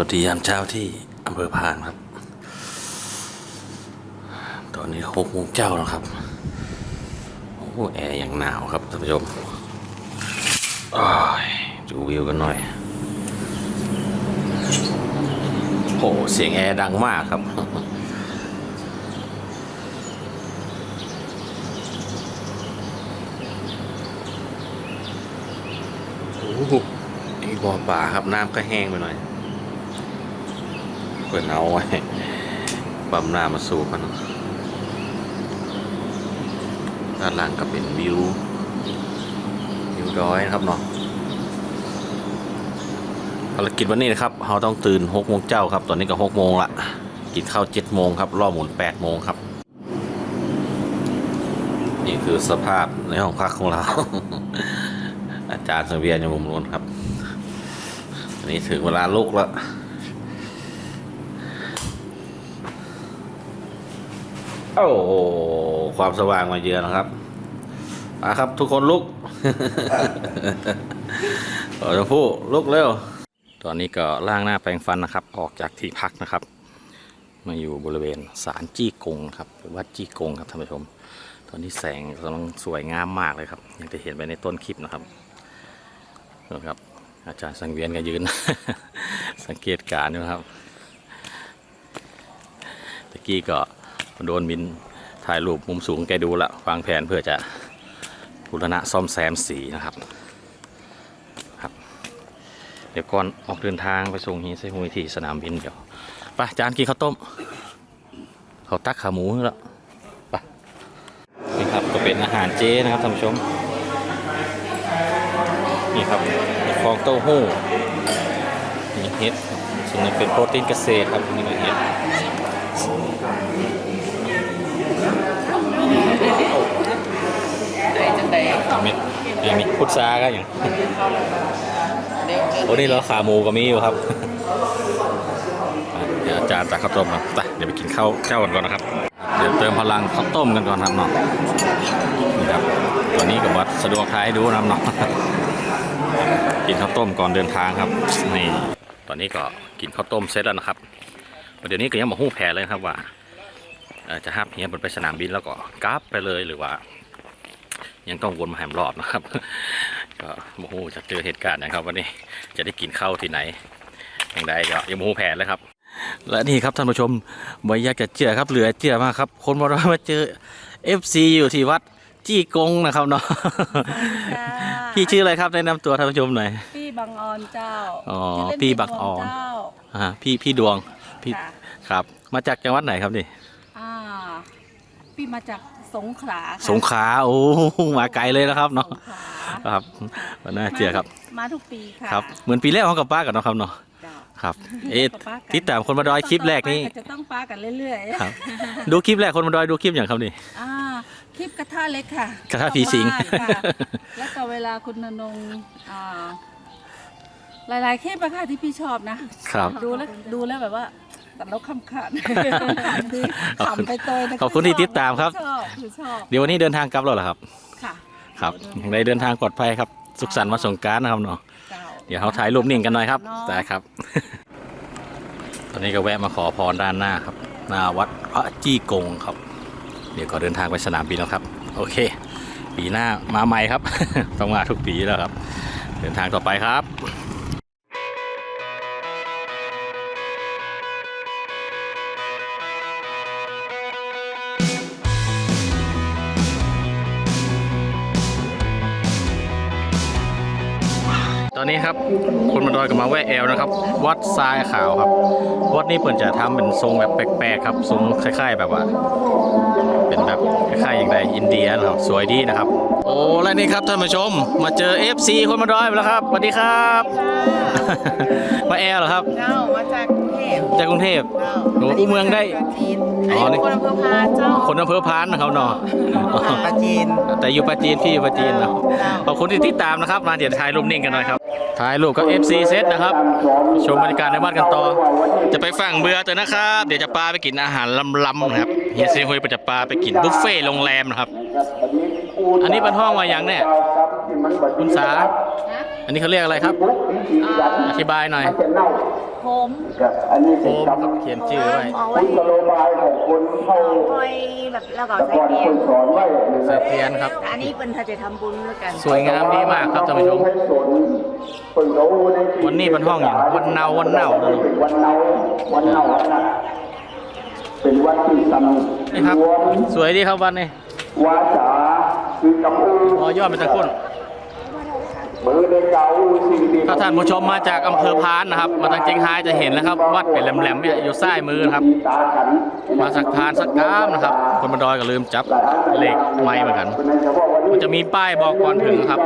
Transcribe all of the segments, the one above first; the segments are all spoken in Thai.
วัสดียามเช้าที่อำเภอพานครับ ตอนนี้หกโมงเจ้าแล้วครับ โอ้แอร์อย่างหนาวครับท่านผู้ชมดูวิวกันหน่อยโอ้โหเสียงแอร์ดังมากครับ โอ้โหนี่บ่อป่าครับน้ำก็แห้งไปหน่อย เปิดเอาไว้ปั๊มน้ำมาสูบมันด้านหลังก็เป็นวิววิวดอยนะครับเนาะภารกิจวันนี้นะครับเราต้องตื่นหกโมงเจ้าครับ ตอนนี้ก็หกโมงละกินข้าวเจ็ดโมงครับ รอบหมุนแปดโมงครับ นี่คือสภาพในห้องพักของเรา อาจารย์สังเวียนอยู่มุมนู้นครับ อันนี้ถึงเวลาลุกแล้ว โอ้โหความสว่างมาเยือนนะครับมาครับ ทุกคนลุกขอจะพูดลุกเร็ว ตอนนี้ก็ล่างหน้าแปรงฟันนะครับ ออกจากที่พักนะครับ มาอยู่บริเวณศาลจี้กงครับหรือวัดจี้กงครับท่านผู้ชม ตอนนี้แสงกำลังสวยงามมากเลยครับ อย่างที่เห็นไปในต้นคลิปนะครับนะครับ อาจารย์สังเวียนก็ยืน สังเกตการณ์นะครับตะกี้ก็ โดนมินถ่ายรูปมุมสูงแกดูละวางแผนเพื่อจะบูรณะซ่อมแซมสีนะครับครับ เดี๋ยวก่อนออกเดินทางไปส่งฮีเซฮุยที่สนามบินเดี๋ยวไปจานกินข้าวต้มเขาวตักขาหมูแล้วไปนี่ครับก็เป็นอาหารเจนะครับท่านผู้ชมนี่ครับฟองเต้าหู้นี่เห็ดส่วนนี้เป็นโปรตีนเกษตรครับนี่ก็เห็ด มีมีมีพุทราก็อย่างโอ้นี่เราขาหมูก็มีอยู่ครับเดี๋ยวอาจารย์ตักข้าวต้มนะไปเดี๋ยวไปกินข้าวเจ้ากันก่อนนะครับ เดี๋ยวเติมพลังข้าวต้มกันก่อนครับเนาะนี่ครับตัวนี้กับวัดสะดวกท้ายดูนะครับเนาะกินข้าวต้มก่อนเดินทางครับนี่ตอนนี้ก็กินข้าวต้มเสร็จแล้วนะครับเดี๋ยวนี้ก็ยังมาหู้แผนเลยครับว่าจะห้าเฮียบนไปสนามบินแล้วก็กราฟไปเลยหรือว่า ยังต้องวนมาแหมรอบนะครับ ก็โมโหจะเจอเหตุการณ์นะครับ วันนี้จะได้กินข้าวที่ไหนอย่างใดก็ยังโมโหแผนเลยครับ และนี่ครับท่านผู้ชมบอยากจะเจอครับเหลือเจอมากครับ คนมาเรามาเจอ FC อยู่ที่วัดจี้กงนะครับเนาะพี่ชื่ออะไรครับแนะนำตัวท่านผู้ชมหน่อยพี่บังออนเจ้าอ๋อชื่เล่นพี่บังออนเจ้าอ่าพี่พี่ดวงพี่ค่ะครับ มาจากจังหวัดไหนครับนี่อ่าพี่มาจาก สงขลาค่ะสงขลาโอ้มาไกลเลยนะครับสเนาะงขลาครับวันน่าเจอครับมาทุกปีค่ะครับเหมือนปีแรกของกับป้ากันเนาะครับเนาะเจ้าครับ เอ๊ะป้ากันติดตามคนมาดอยคลิปแรกนี่จะต้องป้ากันเรื่อยๆครับ ดูคลิปแรกคนมาดอยดูคลิปอย่างครับนี่ อ่าคลิปกระทะเล็กค่ะกระทะผีสิงชาวบ้านค่ะแล้วก็เวลาคุณนนงอ่าหลายๆคลิปอะค่ะที่พี่ชอบนะ ครับ ดูแล้วดูแล้วแบบว่า แต่เราคำขันคือขำไปเตยนะขอบคุณที่ติดตามครับ ชอบคือชอบเดี๋ยววันนี้เดินทางกลับแล้วเหรอครับค่ะครับอย่างไรเดินทางปลอดภัยครับ สุขสันต์วันสงกรารนะครับเนาะเจ้าเดี๋ยวเขาถ่ายรูปนิ่งกันหน่อยครับเนาะได้ครับ ตอนนี้ก็แวะมาขอพรด้านหน้าครับหน้าวัดพระจี้กงครับ เดี๋ยวก็เดินทางไปสนามบินแล้วครับ โอเค ปีหน้ามาใหม่ครับ ต้องมาทุกปีแล้วครับ เดินทางต่อไปครับ อนนี้ครับ คนมาดอยกับมาแวะแอลนะครับ วัดทรายขาวครับ วัดนี้เปิ่นจะทำเป็นทรงแบบแปลกๆครับทรงคล้ายๆแบบว่า เป็นแบบคล้ายๆอย่างใดอินเดียนะครับสวยดีนะครับ โอ้และนี่ครับท่านผู้ชม มาเจอ FC คนมาดอยมาแล้วครับสวัสดีครับ มาแอลเหรอครับเจ้ามาจากกรุงเท พจากกรุงเทพ เจ้าโอ้อู้เมืองได้จีนอ๋อันอนี่ นี้คนอำเภอพานเจ้าคนอำเภอพานนะครับเนาะปาจีน แต่อยู่ปราจีนพี่อยู่ปราจีนนะเจ้าขอบคุณที่ติดตามนะครับ มาเดี๋ยวถ่ายรูปนิ่งกันหน่อยครับถ่ายรูปกับ FC เซตนะครับ ชมบรรยากาศในบ้านกันต่อ จะไปฝั่งเบือเถอะนะครับ เดี๋ยวจะปาไปกินอาหารลำๆนะครับเฮียซีฮุยจะปาไปกินบุฟเฟ่ต์โรงแรมนะครับ อันนี้เป็นห้องว่าอย่างเนี่ยคุณสานะ อันนี้เขาเรียกอะไรครับ อธิบายหน่อยผมอันนี้โฟเป็นมคำครับเขียนชื่อไว้เอาไว้กุศโลบายของคนเข้าคอยแบบแล้วก็แต่ใส่ก่อนเตียคงนสอนไว้ใส่เทียนครับแต่อันนี้เป็นถ้าจะทำบุญแล้วกัน สวยงามดีมากครับท่านผู้ชมให้สนเปิดเขาในปีวันนี้เป็นห้องอย่างวันเนาวันเนาวันเนาวันเนาวันนะเป็นวันที่สำนี่ครับรวมสวยดีครับวันนี้วาจาคือกำเออ๋อยอดเป็นตะกุ่น มือในเก่าสิ่งดี ถ้าท่านผู้ชมมาจากอำเภอพานนะครับ มาทางเจียงไฮ้จะเห็นแล้วครับ วัดเป็นแหลมๆเนี่ยอยู่ซ้ายมือนะครับ มาสักทานสักกามนะครับ คนมาดอยก็ลืมจับเหล็กไม้เหมือนกัน มันจะมีป้ายบอกก่อนถึงครับ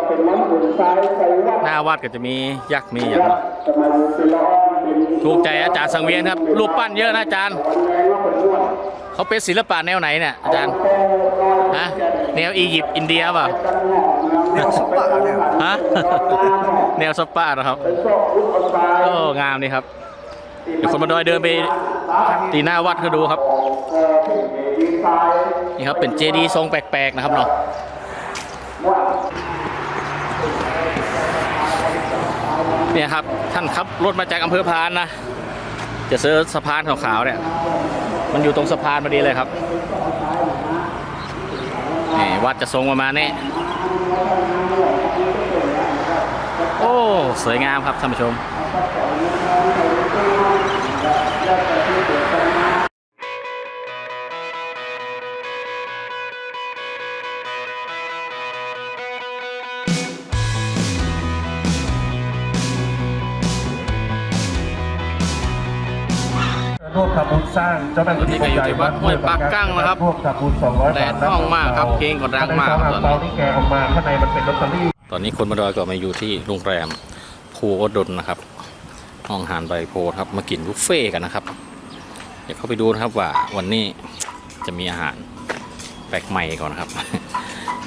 หน้าวัดก็จะมียักษ์มีอย่างนาะสมัยเป็นละออนเป็นถูกใจอาจารย์สังเวียนครับ รูปปั้นเยอะนะอาจารย์เป็นนวดเขาเป็นศิลปะแนวไหนเนี่ยอาจารย์ฮะแนวอียิปต์อินเดียเปล่า แนวสปะเนี่ยฮะแนวสปานะครับ โอ้งามนี่ครับ เดี๋ยวคนมาดอยเดินไปตีหน้าวัดก็ดูครับ นี่ครับเป็นเจดีย์ทรงแปลกๆนะครับเนาะเนี่ยครับท่านขับรถมาจากอำเภอพานนะ จะซื้อสะพานขาวๆเนี่ย มันอยู่ตรงสะพานพอดีเลยครับนี่วัดจะทรงประมาณนี้ โอ้ สวยงามครับท่านผู้ชม สร้างเจ้าหน้าที่วันนี้ก็อยู่ที่วัดห้วยปากกั้งนะครับร่วมทำบุญ200แดดห้องมากครับเพลงก็ดังมากในซองอ่างเปานี่แกะออกมาข้างในมันเป็นลอตเตอรี่ตอนนี้คนมาดอยก็มาอยู่ที่โรงแรมภูอดลนะครับ ห้องอาหารใบโพธิ์ครับมากินบุฟเฟ่ต์กันนะครับเดี๋ยวเข้าไปดูนะครับว่าวันนี้จะมีอาหารแปลกใหม่ก่อนนะครับ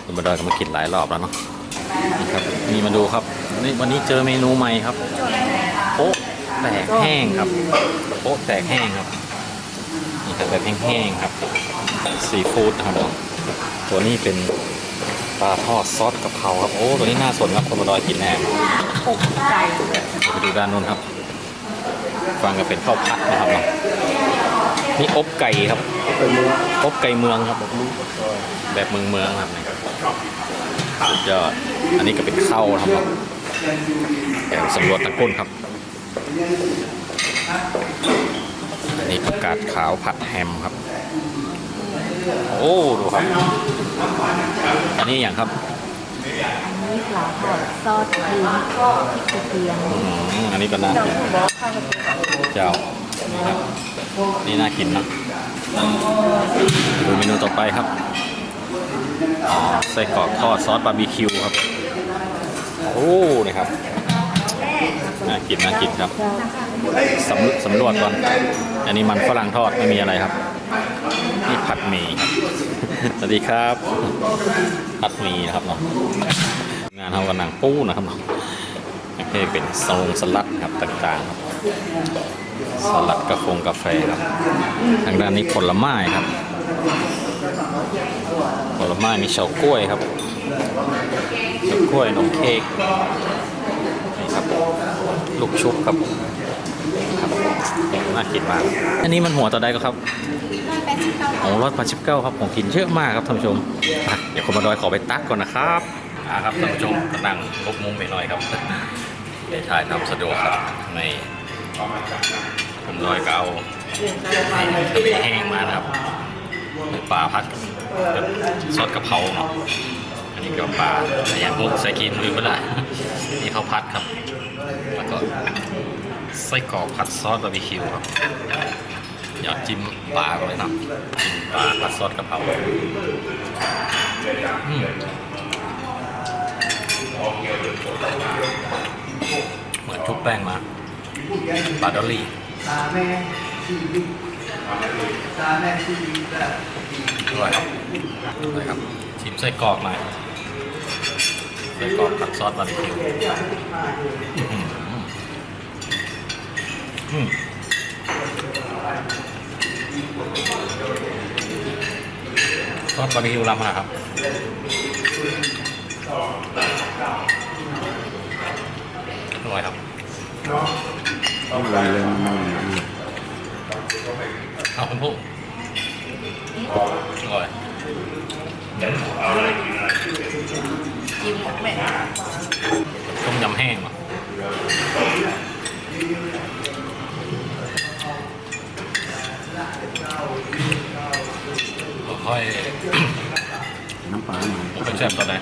คนมาดอยก็มากินหลายรอบแล้วเนาะนี่ครับนี่มาดูครับนี่วันนี้เจอเมนูใหม่ครับโป๊ะแตกแห้งครับโป๊ะแตกแห้งครับ นี่แบบแห้งๆครับซีฟู้ดนะครับตัวนี้เป็นปลาทอดซอสกะเพราครับโอ้ตัวนี้น่าสนครับคนมาดอยกินแน่อกไก่ไปดูด้านนู้นครับ ฟังก็เป็นข้าวผัดนะครับเนาะนี่อบไก่ครับอบไก่เมืองครับแบบเมืองเมืองครับนี่สุดยอดอันนี้ก็เป็นข้าวครับผมแกงสำรวจตะกุนครับ อันนี้ผักกาดขาวผัดแฮมครับ โอ้ ดูครับ อันนี้อย่างครับนี่ปลาทอดซอสครีมก็พริกกระเทียมอืมอันนี้ก็น่ากินเจ้านี่ครับนี่น่ากินเนอะดูเมนูต่อไปครับอ๋อไส้กรอกทอดซอสบาร์บีคิวครับ โอ้นี่ครับ น่ากินน่ากินครับสำสำรวจก่อน อันนี้มันฝรั่งทอดไม่มีอะไรครับ นี่ผัดหมี่ครับสวัสดีครับ ผัดหมี่นะครับเนาะงานเท่ากันหนังปูนะครับเนาะให้เป็นสลงสลัดครับต่างๆครับสลัดกาแฟกาแฟครับ ทางด้านนี้ผลไม้ครับ ผลไม้มีเฉาก้วยครับเฉาก้วยนมเค้กนี่ครับ ลูกชุบครับครับน่ากินมากอันนี้มันหัวต่อใดก็ครับโอ้ร้อยแปดสิบเก้าครับผมกินเยอะมากครับท่านผู้ชมอะเดี๋ยวคนมาดอยขอไปตักก่อนนะครับอ่าครับท่านผู้ชมก็นั่งลบมุมไปหน่อยครับได้ถ่ายทำสะดวกครับในผมลอยก็เอาทะเลแห้งมานะครับเป็นปลาพัดกับซอสกะเพราเนาะอันนี้ก็ปลาแต่อย่างพวกไส้กินลืมไปละนี่ข้าวพัดครับ แล้วก็ไส้กรอกผัดซอสบาร์บีคิวครับ อยากจิ้มปลาก่อนเลยนะจิ้มปลาผัดซอสกะเพราอืมเหมือนชุบแป้งมาปลาดอลลี่อร่อยครับอร่อยครับ ชิมไส้กรอกหน่อยไส้กรอกผัดซอสบาร์บีคิว ก็ตอนนี้อสบาร์บีคิวลำนะครับ อะไรเลยมัน เอาคุณผู้อร่อย จิ้มแม่ ต้มยำแห้งว่ะค่อย น้ำปลาหน่อย ๆค่อยแซ่บตอนไหน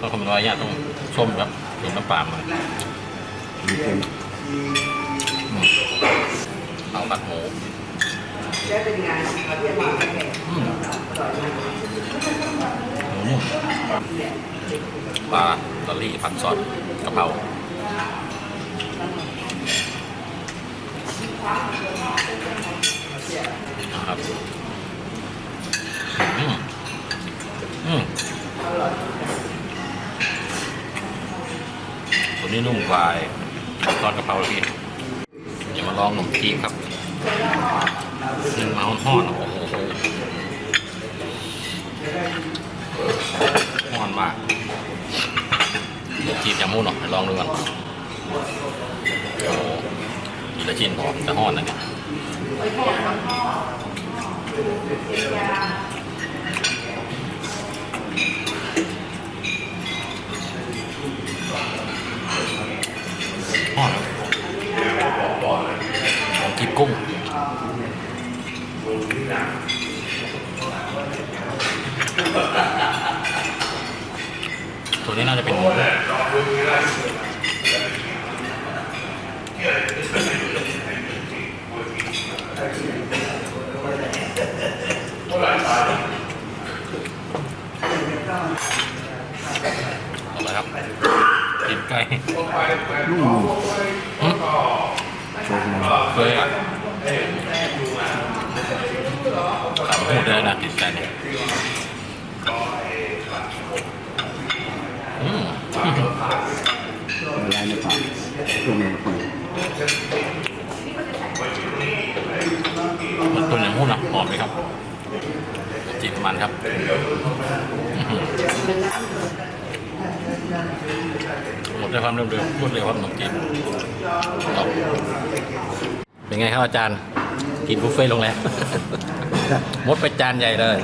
ก็คำร้อยเนี่ยต้องส้มครับถึงน้ำปลามาเค็มเอาตัดหมูหมูนุ่มปลาตอรี่ผัดซอสกะเพราครับ อืม อืมตัว นี้นุ่มกว่าไอ้ซอสกะเพราพี่อย่ามาลองขนมจีบครับหนึ่งเมาส์ทอดโอ้โหทอดมากขนมจีบยำมูนหรอไปลองดูกันโอ้โหทีละชิ้นพอจะทอดนะเนี่ยทอดขนมจีบกุ้ง ตัวนี้น่าจะเป็นหมูเอาละ ครับกินไก่นุ่มหึโชว์มาเคยอะถามพูดได้นะติดใจเนี่ยอืมละลายในปากเครื่องในปากมันตัวอย่างมูนอะหอมไหมครับจีบมันครับอื้อ หมดด้วยความเร็วเรวดเร็วครับขนมจีนครับเป็นไงครับอาจารย์ กินบุฟเฟ่ต์โรงแรมมดไปจานใหญ่เลย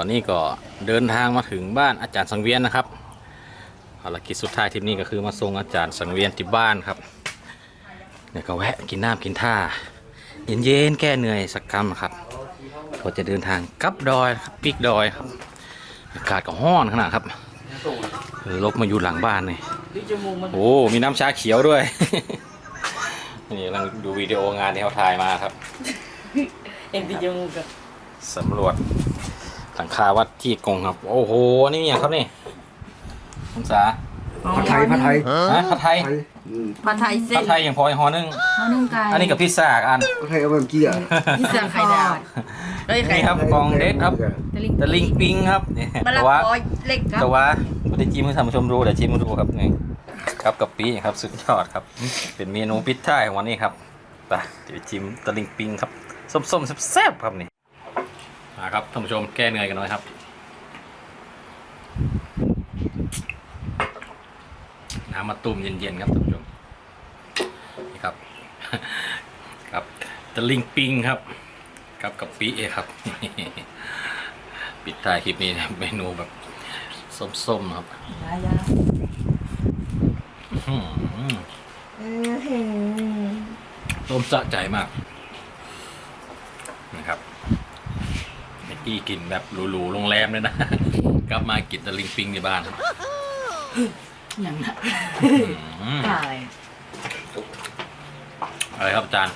อนนี้ก็เดินทางมาถึงบ้านอาจารย์สังเวียนนะครับภารกิจสุดท้ายทริปนี้ก็คือมาส่งอาจารย์สังเวียนที่บ้านครับเนี่ยก็แวะกินน้ำกินท่าเย็นๆแก้เหนื่อยสักคำครับก็จะเดินทางกลับดอยครับปีกดอยครับอากาศก็ห้อนขนาดครับลบมาอยู่หลังบ้านเลยโอ้มีน้ำชาเขียวด้วย นี่กำลังดูวิดีโองานที่เขาถ่ายมาครับเอ็นดีจมูกกับสำรวจ หลังคาวัดที่กงครับ โอ้โห นี่อย่างครับนี่คุณสาผัดไทยผัดไทยฮะผัดไทยไทยอืมผัดไทยเส้ผันดไทยอย่างพอไอฮอนึ่งข้าวนึ่งไก่อันนี้กับพิซซ่าอีกอัน ผัดไทยเอาไปเมื่อกี้อะพิซซ่าไข่ดาวเฮ้ยไข่นี่ครับกองเด็ดครับตะลิงปิงครับนี่มะละแต่กว่าอเล็กครับแต่ว่าไม่ได้จิ้มให้ท่านผู้ชมดูเดี๋ยวจิ้มให้ดูครับนี่ครับกับปีครับสุดยอดครับ เป็นเมนูปิดท้ายของวันนี้ครับไปเดี๋ยวจิ้มตะลิงปิงครับส้มๆแซ่บๆครับนี่ มาครับท่านผู้ชมแก้เหนื่อยกันหน่อยครับ น้ำมะตูมเย็นๆครับท่านผู้ชมนี่ครับ ครับตะลิงปิงครับ ครับกับปีเอครับ ปิดท้ายคลิปนี้นะครับเมนูแบบส้มๆครับอื้อหือต้มสะใจมากนะครับ เมื่อกี้กินแบบหรูๆโรงแรมเลยนะ กลับมากินตะลิงปิงในบ้านครับอย่างนั้นอื้อหือตายอะไรครับอาจารย์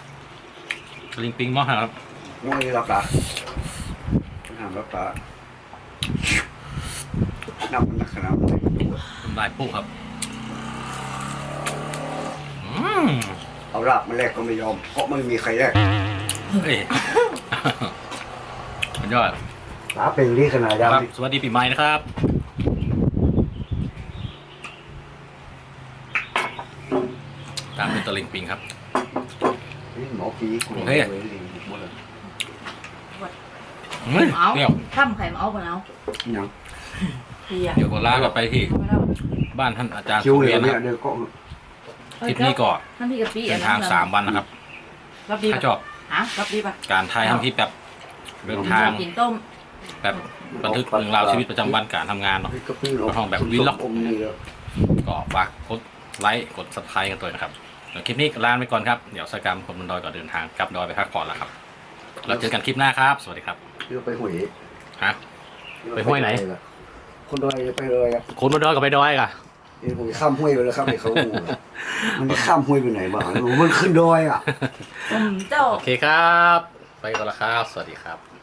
ตะลิงปิงหม้อครับ น้องนี่รับตาต้องห้ามรับตาน้ำมันหนักขนาดไหนน้ำลายปุ๊ครับ อืมเอาลาบมาแลกก็ไม่ยอม เพราะไม่มีใครแลกเฮ้ย สุดยอดหาเป็นที่ขนาดคยาวรับ สวัสดีปีใหม่นะครับตามเป็นตะลิงปิงครับหมอปีเฮ้ยเฮ้ยเอาเดี๋ยวข้ามไข่มาเอาไปเอายังเฮียเดี๋ยวก็ลากลับไปที่บ้านท่านอาจารย์คิวสุเหเวีลืยอนนะเนี่คยรับเดี๋ยวก็ทริปนี้ก็ท่านพี่กะปิเดินทางสามวันนะครับ รับดีถ้าชอบฮะรับดีป่ะการถ่ายทำที่แบบ เดินทางกินต้มแบบบันทึกเรื่องราวชีวิตประจำวันการทำงานเนาะก็ปิ้งห้องแบบวิลล็อกอมนี่เลยก็ฝากกดไลค์กดซับสไครต์กันตัวนะครับเดี๋ยวคลิปนี้ลาไปก่อนครับเดี๋ยวสกรรมคนบนดอยก็เดินทางกลับดอยไปพักผ่อนแล้วครับเราเจอกันคลิปหน้าครับ สวัสดีครับเดี๋ยวไปหวยฮะไปห้วยไหนคนดอยไปเลยอะคนบนดอยก็ไปดอยก่ะเดี๋ยวผมข้ามห้วยไปแล้วครับไอ้เขาหูมันจะข้ามห้วยไปไหนบ้างมันขึ้นดอยอะต้มเจ้าโอเคครับ ไปก่อนละครับ สวัสดีครับ